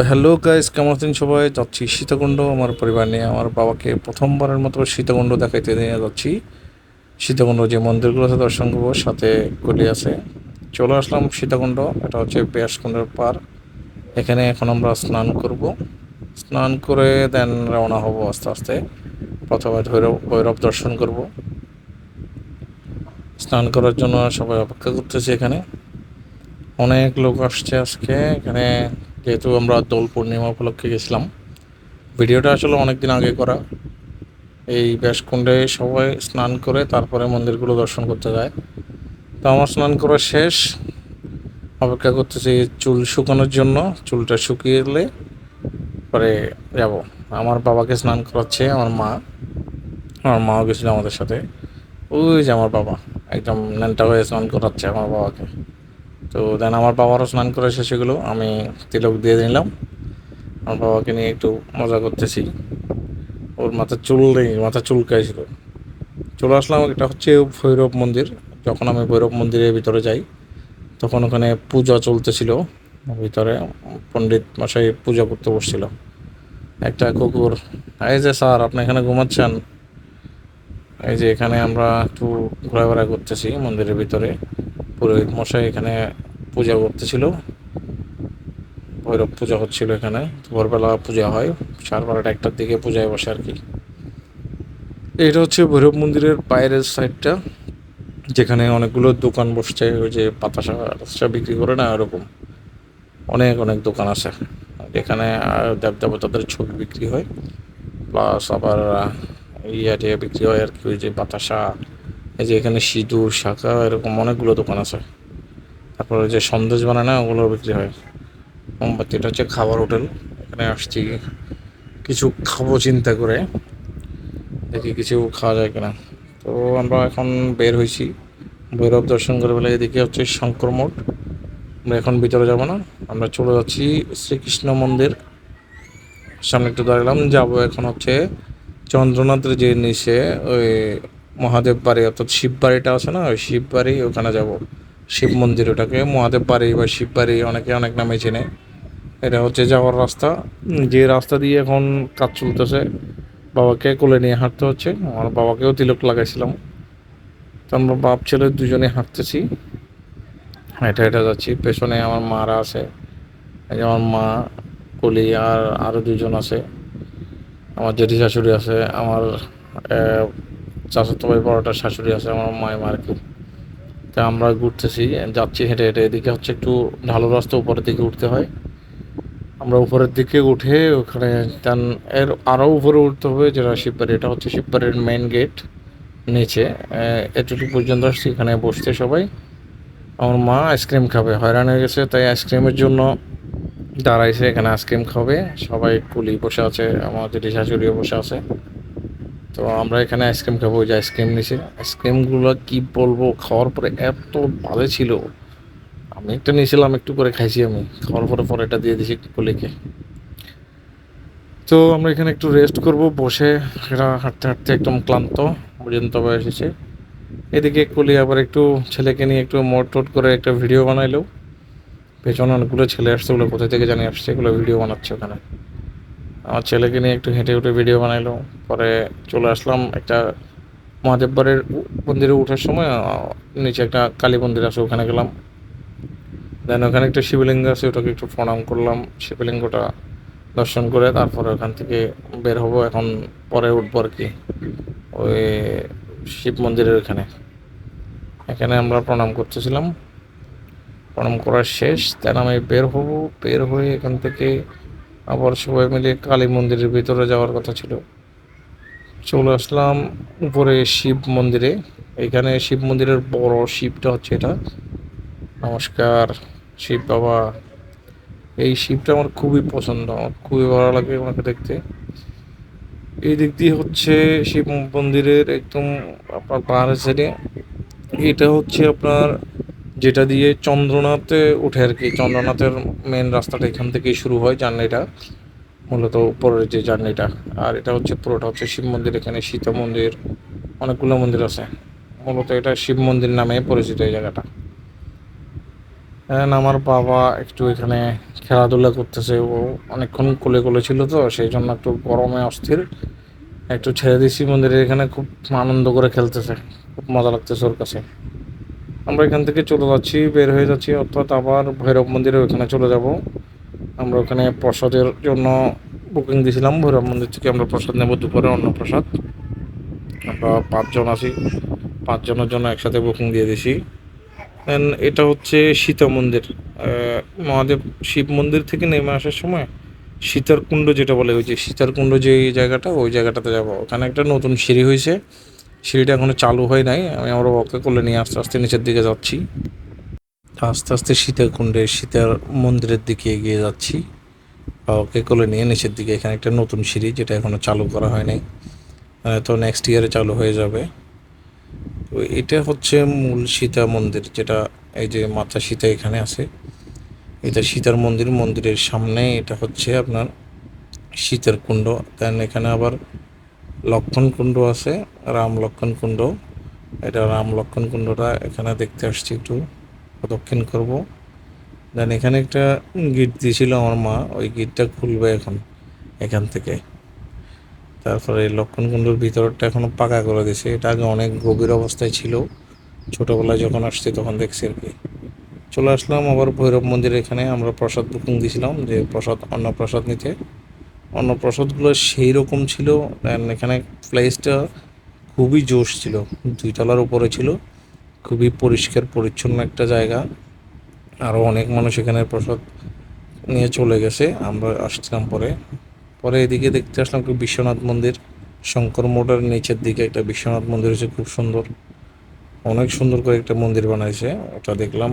তো hello guys কেমন আছেন সবাই? যাচ্ছি সীতাকুণ্ড, আমার পরিবার নিয়ে। আমার বাবাকে প্রথমবারের মতো সীতাকুণ্ড দেখাইতে নিয়ে যাচ্ছি। সীতাকুণ্ড যে মন্দিরগুলো আছে, দর্শন করব, সাথে গলি আছে। চলে আসলাম সীতাকুণ্ড, এটা হচ্ছে ব্যাসকুণ্ডের পার। এখানে এখন আমরা স্নান করব। স্নান করে দেন রওনা হব আস্তে আস্তে। প্রথমে ভৈরব ভৈরব দর্শন করব। স্নান করার জন্য সবাই অপেক্ষা করতেছি এখানে। অনেক লোক আসছে আজকে এখানে। যেহেতু আমরা দোল পূর্ণিমা উপলক্ষে গেছিলাম, ভিডিওটা আসলে অনেক দিন আগে করা। এই ব্যাসকুণ্ডে সবাই স্নান করে তারপরে মন্দিরগুলো দর্শন করতে যায়। তো আমার স্নান করা শেষ। অপেক্ষা করতেছি চুল শুকানোর জন্য, চুলটা শুকিয়ে এলে পরে যাব। আমার বাবাকে স্নান করাচ্ছে, আমার মা। আমার মাও গেছিল আমাদের সাথে। ওই যে আমার বাবা, একদম ন্যানটা হয়ে স্নান করাচ্ছে আমার বাবাকে। তো দেন আমার বাবারও স্নান করে শেষে গেলো আমি তিলক দিয়ে নিলাম। আমার বাবাকে নিয়ে একটু মজা করতেছি। ওর মাথা চুল নেই মাথা চুলকাইছিল চলে আসলাম এটা হচ্ছে ভৈরব মন্দির। যখন আমি ভৈরব মন্দিরের ভিতরে যাই, তখন ওখানে পূজা চলতেছিল। ভিতরে পণ্ডিত মশাই পূজা করতে বসছিল। একটা কুকুর, এই যে স্যার, আপনি এখানে ঘুমাচ্ছেন? এই যে এখানে আমরা একটু ঘোরাফেরা করতেছি মন্দিরের ভিতরে। পুরোহিত মশাই এখানে পূজা করতেছিল। ভৈরব পূজা হচ্ছিল এখানে। ভোরবেলা পূজা হয়। সাড়ে বারোটা একটার দিকে পূজায় বসে আর কি। এটা হচ্ছে ভৈরব মন্দিরের বাইরের সাইডটা, যেখানে অনেকগুলো দোকান বসছে। ওই যে টাতাসা বিক্রি করে না এরকম অনেক অনেক দোকান আছে। যেখানে দেব দেবতাদের ছবি বিক্রি হয়। প্লাস আবার ইয়ে বিক্রি হয় আর কি, ওই যে বাতাসা। এই যে এখানে সিঁদুর, শাখা, এরকম অনেকগুলো দোকান আছে। তারপরে যে সন্দেশ বানায় না ওগুলো বিক্রি হয়। মোমবাতি, এটা হচ্ছে খাবার হোটেল। এখানে আসছি, কিছু খাব চিন্তা করে। দেখি কিছু খাওয়া যায় কিনা। তো আমরা এখন বের হয়েছি। ভৈরব দর্শন করে বলে এদিকে হচ্ছে শঙ্কর মঠ। আমরা এখন ভিতরে যাব না। আমরা চলে যাচ্ছি শ্রীকৃষ্ণ মন্দির। সামনে একটু দাঁড়ালাম। যাব এখন হচ্ছে চন্দ্রনাথের যে নিচে ওই মহাদেব বাড়ি, অর্থাৎ শিব বাড়িটা আছে না? ওই শিব বাড়ি, ওখানে যাব। শিব মন্দির ওটাকে মহাদেব বাড়ি বা শিব বাড়ি অনেকে অনেক নামে চেনে। এটা হচ্ছে যাওয়ার রাস্তা। যে রাস্তা দিয়ে এখন কাজ চলতেছে, বাবাকে কোলে নিয়ে হাঁটতে হচ্ছে। আমার বাবাকেও তিলক লাগাইছিলাম। তো আমরা বাপ, ছেলে দুজনে হাঁটতেছি। হেঁটে হেঁটে যাচ্ছি। পেছনে আমার মারা আছে। আমার মা, কলি আর আরও দুজন আছে। আমার জেঠি শাশুড়ি আছে। আমার চাচাতো ভাই বড়টা শাশুড়ি আছে, আমার মায়ের আর কি তা আমরা ঘুরতেছি, যাচ্ছি হেঁটে হেঁটে, এদিকে হচ্ছে একটু ঢালু রাস্তা উপরের দিকে উঠতে হয়। আমরা উপরের দিকে উঠে ওখানে দেন এর আরও উপরে উঠতে হবে যেটা শিববাড়ি, এটা হচ্ছে শিববাড়ির মেন গেট নিচে। এতটুকু পর্যন্ত আসছি এখানে বসতে সবাই। আমার মা আইসক্রিম খাবে, হয়রান হয়ে গেছে, তাই আইসক্রিমের জন্য দাঁড়াইছে, এখানে আইসক্রিম খাবে। সবাই কুলি বসে আছে আমার শাশুড়িও বসে আছে। তো আমরা এখানে আইসক্রিম খাব, ওই যে আইসক্রিম নিছি আইসক্রিমগুলো কি বলব, খাওয়ার পরে এত ভালো ছিল। আমি একটা নিয়েছিলাম, একটু করে খাইছি আমি। খাওয়ার পরে পরে এটা দিয়ে দিছি কলিকে। তো আমরা এখানে একটু রেস্ট করব, বসে এটা হাঁটতে হাঁটতে একদম ক্লান্ত পর্যন্ত এসেছে। এদিকে কলি আবার একটু ছেলেকে নিয়ে একটু মোট টোট করে একটা ভিডিও বানাইলো। পেছনে অনেকগুলো ছেলে আসছে, ওগুলো কোথা থেকে জানি আসছে, এগুলো ভিডিও বানাচ্ছে ওখানে। আমার ছেলেকে নিয়ে একটু হেঁটে উঠে ভিডিও বানাইলো। পরে চলে আসলাম একটা মহাদেববারের মন্দিরে ওঠার সময় নিচে একটা কালী মন্দির আছে, ওখানে গেলাম। দেন ওখানে একটা শিবলিঙ্গ আছে, ওটাকে একটু প্রণাম করলাম। শিবলিঙ্গটা দর্শন করে তারপরে ওখান থেকে বের হব, এখন পরে উঠবো আর কি, ওই শিব মন্দিরের ওখানে। এখানে আমরা প্রণাম করতেছিলাম। প্রণাম করার শেষ দেন আমি বের হব, বের হয়ে এখান থেকে আবার সবাই মিলে কালী মন্দিরের ভিতরে যাওয়ার কথা ছিল। চলে আসলাম উপরে শিব মন্দিরে। এখানে শিব মন্দিরের বড় শিবটা হচ্ছে এটা। নমস্কার, শিব বাবা। এই শিবটা আমার খুবই পছন্দ, আমার খুবই ভালো লাগে ওনাকে দেখতে। এই দিক দিয়ে হচ্ছে শিব মন্দিরের একদম আপনার পাহাড়ের সাইডে এটা হচ্ছে আপনার যেটা দিয়ে চন্দ্রনাথে উঠে আর কি, চন্দ্রনাথের মেন রাস্তাটা এখান থেকেই শুরু হয় জার্নিটা, মূলত উপরের যে জার্নিটা। আর এটা হচ্ছে পুরোটা হচ্ছে শিব মন্দির, এখানে সীতা মন্দির, অনেকগুলো মন্দির আছে। মূলত এটা শিব মন্দির নামে পরিচিত এই জায়গাটা। And আমার বাবা একটু এখানে খেলাধুলা করতেছে, ও অনেকক্ষণ কোলে কোলে ছিল তো, সেই জন্য একটু গরমে অস্থির। একটু ছেড়ে দিছি মন্দিরে, এখানে খুব আনন্দ করে খেলতেছে, খুব মজা লাগতেছে ওর কাছে। আমরা এখান থেকে চলে যাচ্ছি, বের হয়ে যাচ্ছি, অর্থাৎ আবার ভৈরব মন্দিরে ওখানে চলে যাব। আমরা ওখানে প্রসাদের জন্য বুকিং দিয়েছিলাম, ভৈরব মন্দির থেকে আমরা প্রসাদ নেব দুপুরে অন্য প্রসাদ। আমরা পাঁচজন আছি, পাঁচজনের জন্য একসাথে বুকিং দিয়ে দিছি দেন এটা হচ্ছে সীতা মন্দির। মহাদেব শিব মন্দির থেকে নেমে আসার সময় সীতার কুণ্ড যেটা বলে, ওই যে সীতার কুণ্ড যে জায়গাটা, ওই জায়গাটাতে যাব। ওখানে একটা নতুন সিঁড়ি হয়েছে। সিঁড়িটা এখনও চালু হয় নাই। আমি আমার ওকে করলে নিয়ে আস্তে আস্তে নিচের দিকে যাচ্ছি। আস্তে আস্তে সীতার কুণ্ডে, সীতার মন্দিরের দিকে এগিয়ে যাচ্ছি। ওকে কোলে নিয়ে নিচের দিকে এখানে একটা নতুন সিঁড়ি, যেটা এখনও চালু করা হয় নাই। তো নেক্সট ইয়ারে চালু হয়ে যাবে। তো এটা হচ্ছে মূল সীতা মন্দির, যেটা এই যে মাতা সীতা এখানে আছে। এটা সীতার মন্দির, মন্দিরের সামনে এটা হচ্ছে আপনার সীতার কুণ্ড। দেন এখানে আবার লক্ষণ কুণ্ড আছে, রাম লক্ষণ কুণ্ড। এটা রাম লক্ষণ কুণ্ডটা এখানে দেখতে আসছি একটু, প্রদক্ষিণ করব। দেন এখানে একটা গিট দিয়েছিল আমার মা, ওই গিটটা খুলবে এখন, এখান থেকে। তারপরে লক্ষণ কুণ্ডর ভিতরটা এখনও পাকা করে দিয়েছে। এটা আগে অনেক গভীর অবস্থায় ছিল, ছোটোবেলায় যখন আসছি তখন দেখছি আর কি। চলে আসলাম আবার ভৈরব মন্দির, এখানে আমরা প্রসাদ বুকিং দিয়েছিলাম, যে প্রসাদ, অন্নপ্রসাদ নিতে। অন্নপ্রসাদগুলো সেই রকম ছিল এখানে প্লেসটা খুবই জোশ ছিল। দুই তলার উপরে ছিল, খুবই পরিষ্কার, পরিচ্ছন্ন একটা জায়গা। আরও অনেক মানুষ এখানে প্রসাদ নিয়ে চলে গেছে, আমরা আসছিলাম পরে। পরে এদিকে দেখতে আসলাম কি বিশ্বনাথ মন্দির, শঙ্কর মোড়ের নিচের দিকে একটা বিশ্বনাথ মন্দির হচ্ছে খুব সুন্দর। অনেক সুন্দর করে একটা মন্দির বানাইছে, ওটা দেখলাম।